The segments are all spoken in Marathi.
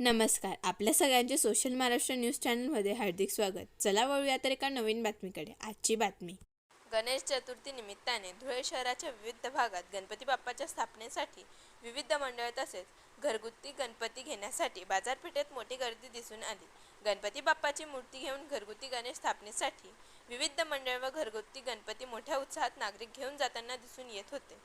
नमस्कार. आपल्या सगळ्यांचे सोशल महाराष्ट्र न्यूज चॅनलमध्ये हार्दिक स्वागत. चला वळूया तर एका नवीन बातमीकडे. आजची बातमी. गणेश चतुर्थी निमित्ताने धुळे शहराच्या विविध भागात गणपती बाप्पाच्या स्थापनेसाठी विविध मंडळ तसेच घरगुती गणपती घेण्यासाठी बाजारपेठेत मोठी गर्दी दिसून आली. गणपती बाप्पाची मूर्ती घेऊन घरगुती गणेश स्थापनेसाठी विविध मंडळ व घरगुती गणपती मोठ्या उत्साहात नागरिक घेऊन जाताना दिसून येत होते.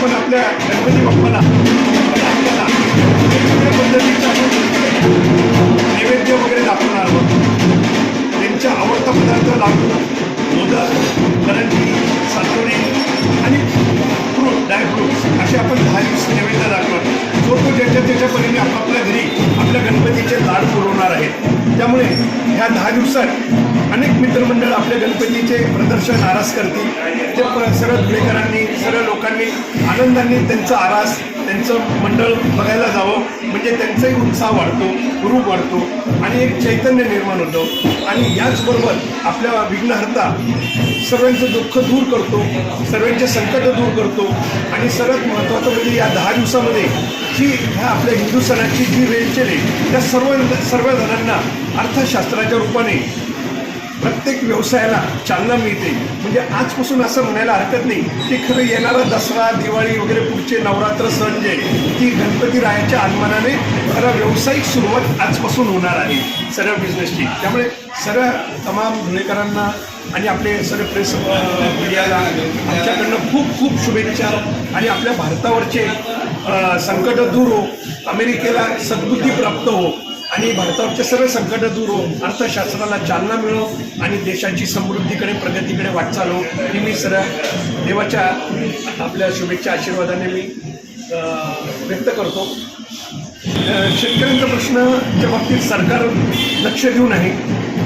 आपण आपल्या गणपती बाप्पाला आपल्याला वेगवेगळ्या पद्धतीच्या नैवेद्य वगैरे दाखवणार आहोत. त्यांच्या आवडता पदार्थ लागून मोदक करंजी सातोरी आणि फ्रूट ड्रायफ्रुट्स असे आपण दहा दिवस नैवेद्य दाखवतो जो तो ज्याच्या त्याच्या परीने आपापल्या घरी आपल्या गणपतीचे लाड पुरवणार आहेत त्यामुळे ह्या दहा दिवसात अनेक मित्रमंडळ आपल्या गणपतीचे प्रदर्शन आरास करतील. ते सर्व धुळेकरांनी सर्व लोकांनी आनंदाने त्यांचा आरास त्यांचं मंडळ बघायला जावं. म्हणजे त्यांचाही उत्साह वाढतो रूप वाढतो आणि एक चैतन्य निर्माण होतं. आणि याचबरोबर आपल्या विघ्नहर्ता सर्वांचं दुःख दूर करतो सर्वांचे संकट दूर करतो. आणि सर्वात महत्त्वाचं म्हणजे या दहा दिवसामध्ये जी ह्या आपल्या हिंदू सणाची जी वेळ केली त्या सर्व सर्व जणांना अर्थशास्त्राच्या रूपाने प्रत्येक व्यवसायाला चालना मिळते. म्हणजे आजपासून असं म्हणायला हरकत नाही की खरं येणारा दसरा दिवाळी वगैरे पुढचे नवरात्र सण जे आहे, ती गणपती रायाच्या आगमनाने खरं व्यावसायिक सुरुवात आजपासून होणार आहे. सर्व बिझनेसची त्यामुळे सर्व तमाम धुळेकरांना आणि आपले सर्व प्रेस मीडियाला आमच्याकडनं खूप खूप शुभेच्छा आणि आपल्या भारतावरचे संकट दूर हो अमेरिकेला सद्बुद्धी प्राप्त हो. आणि भारतावरचे सर्व संकट दूर हो अर्थशास्त्राला चालना मिळो आणि देशाची समृद्धीकडे प्रगतीकडे वाटचाल हो ही मी सर्व देवाच्या आपल्या शुभेच्छा आशीर्वादाने मी व्यक्त करतो. शेतकऱ्यांचा प्रश्नाच्या बाबतीत सरकार लक्ष देऊन आहे.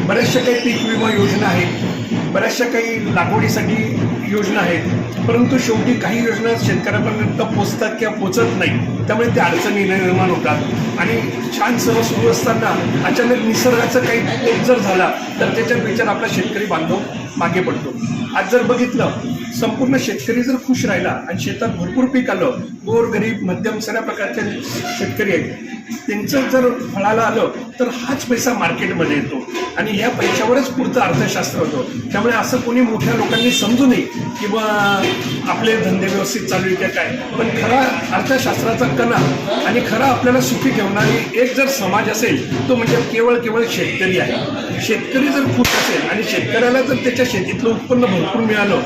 बऱ्याचशा काही पीक विमा योजना आहेत. बऱ्याचशा काही लागवडीसाठी योजना आहेत. परंतु शेवटी काही योजना शेतकऱ्यापर्यंत पोचतात किंवा पोचत नाही. त्यामुळे त्या अडचणी निर्माण होतात. आणि छान सर्व सुरू असताना अचानक निसर्गाचं काही कोप जर झाला तर त्याच्यात विचार आपला शेतकरी बांधव मागे पडतो. आज जर बघितलं संपूर्ण शेतकरी जर खुश राहिला आणि शेतात भरपूर पीक आलं गोर गरीब मध्यम सगळ्या प्रकारचे शेतकरी आहेत. त्यांचं जर फळाला आलं तर हाच पैसा मार्केटमध्ये येतो. आणि या पैशावरच पुढचं अर्थशास्त्र होतं. त्यामुळे असं कोणी मोठ्या लोकांनी समजू नये किंवा आपले धंदे व्यवस्थित चालू आहे का काय. पण खरा अर्थशास्त्राचा कणा आणि खरा आपल्याला सुखी ठेवणारी एक जर समाज असेल तो म्हणजे केवळ केवळ शेतकरी आहे. शेतकरी जर खुश असेल आणि शेतकऱ्याला जर त्याच्या शेतीतलं उत्पन्न भरपूर मिळालं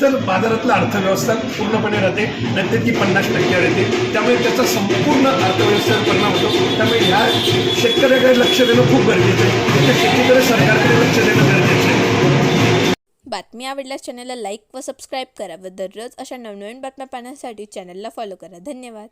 तर बाजारातलं अर्थव्यवस्था पूर्णपणे राहते नाहीतर ती पन्नास टक्क्यावर येते त्यामुळे त्याचा संपूर्ण अर्थव्यवस्थेवर परिणाम असतो त्यामुळे ह्या शेतकऱ्याकडे लक्ष देणं खूप गरजेचं आहे. त्या शेतीकडे सरकारकडे लक्ष देणं गरजेचं आहे. बातमी आवडल्यास चॅनलला लाईक व सबस्क्राईब करा व दररोज अशा नवनवीन बातम्या पाहण्यासाठी चॅनलला फॉलो करा. धन्यवाद.